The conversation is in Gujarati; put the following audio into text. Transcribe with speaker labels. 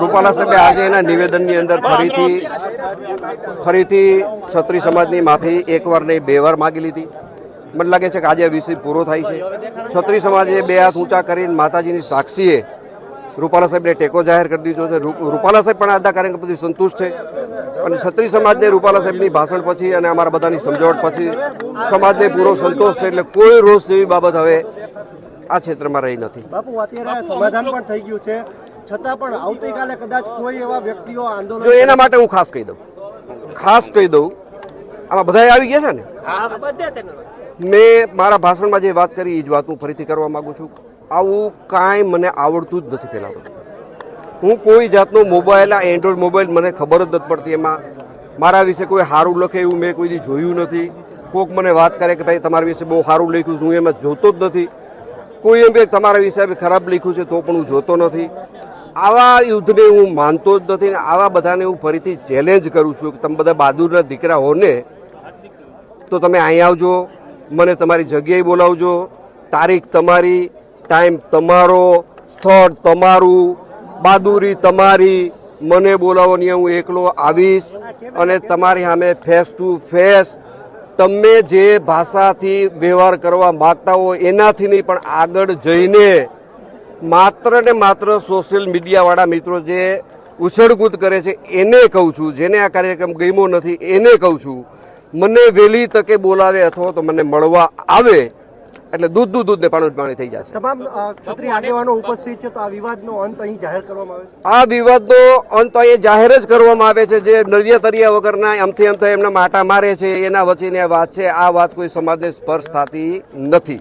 Speaker 1: રૂપાલા સાહેબે આજે એના નિવેદનની અંદર ફરીથી ફરીથી ક્ષત્રિય સમાજની માફી એકવાર નહીં, બે વાર માગી લીધી. મને લાગે છે કે આજે વિષય પૂરો થાય છે. ક્ષત્રિય સમાજે બે હાથ ઊંચા કરીને માતાજીની સાક્ષીએ રૂપાલા સાહેબને ટેકો જાહેર કરી દીધો છે. રૂપાલા સાહેબ પણ આજના કાર્યક્રમ પછી સંતુષ્ટ છે. અને ક્ષત્રિય સમાજને રૂપાલા સાહેબની ભાષણ પછી અને અમારા બધાની સમજાવટ પછી સમાજને પૂરો સંતોષ છે એટલે કોઈ રોષ જેવી બાબત હવે આ ક્ષેત્રમાં રહી નથી.
Speaker 2: બાપુ, અત્યારે સમાધાન પણ થઈ ગયું છે. છતાં પણ આવતીકાલે કદાચ કોઈ એવા વ્યક્તિઓ આંદોલન
Speaker 1: જો એના માટે હું ખાસ કહી દઉં. ખાસ કહી દઉં, આમાં બધા આવી ગયા છે ને? મેં મારા ભાષણમાં જે વાત કરી, એ જ વાત હું ફરીથી કરવા માગું છું. આવું કાંઈ મને આવડતું જ નથી પહેલાં હું કોઈ જાતનો મોબાઈલ, આ એન્ડ્રોઈડ મોબાઈલ મને ખબર જ નથી પડતી એમાં. મારા વિશે કોઈ સારું લખે એવું મેં કોઈ જોયું નથી. કોક મને વાત કરે કે ભાઈ, તમારા વિશે બહુ સારું લખ્યું છે, હું એમાં જોતો જ નથી. કોઈ એમ કે તમારા વિશે ખરાબ લખ્યું છે, તો પણ હું જોતો નથી. આવા યુદ્ધને હું માનતો જ નથી ને આવા બધાને હું ફરીથી ચેલેન્જ કરું છું કે તમે બધા બહાદુરના દીકરા હો ને તો તમે અહીં આવજો, મને તમારી જગ્યાએ બોલાવજો, તારીખ તમારી ટાઈમ તમારો, સ્થળ તમારું, બહાદુરી તમારી, મને બોલાવો ને હું એકલો આવીશ અને તમારી સામે ફેસ ટુ ફેસ તમે જે ભાષાથી વ્યવહાર કરવા માગતા હો એનાથી નહીં, પણ આગળ જઈને માત્ર ને માત્ર સોશિયલ મીડિયાવાળા મિત્રો જે ઉછળકૂદ કરે છે એને કહું છું જેને આ કાર્યક્રમ ગમ્યો નથી એને કહું છું મને વહેલી તકે બોલાવે અથવા તો મને મળવા આવે એટલે દૂધ દૂધ દૂધ ને પાણી પાણી થઈ જશે.
Speaker 2: તમામ ક્ષત્રિય આગેવાનો ઉપસ્થિત છે તો આ વિવાદનો અંત અહીં જાહેર કરવામાં આવે
Speaker 1: આ વિવાદનો અંત અહીં જાહેર જ કરવામાં આવે છે જે નરિયા તરિયા વગરના આમથી આમ તો એમના માટા મારે છે એના વચ્ચેની આ વાત છે આ વાત કોઈ સમાજને સ્પર્શ થતી નથી.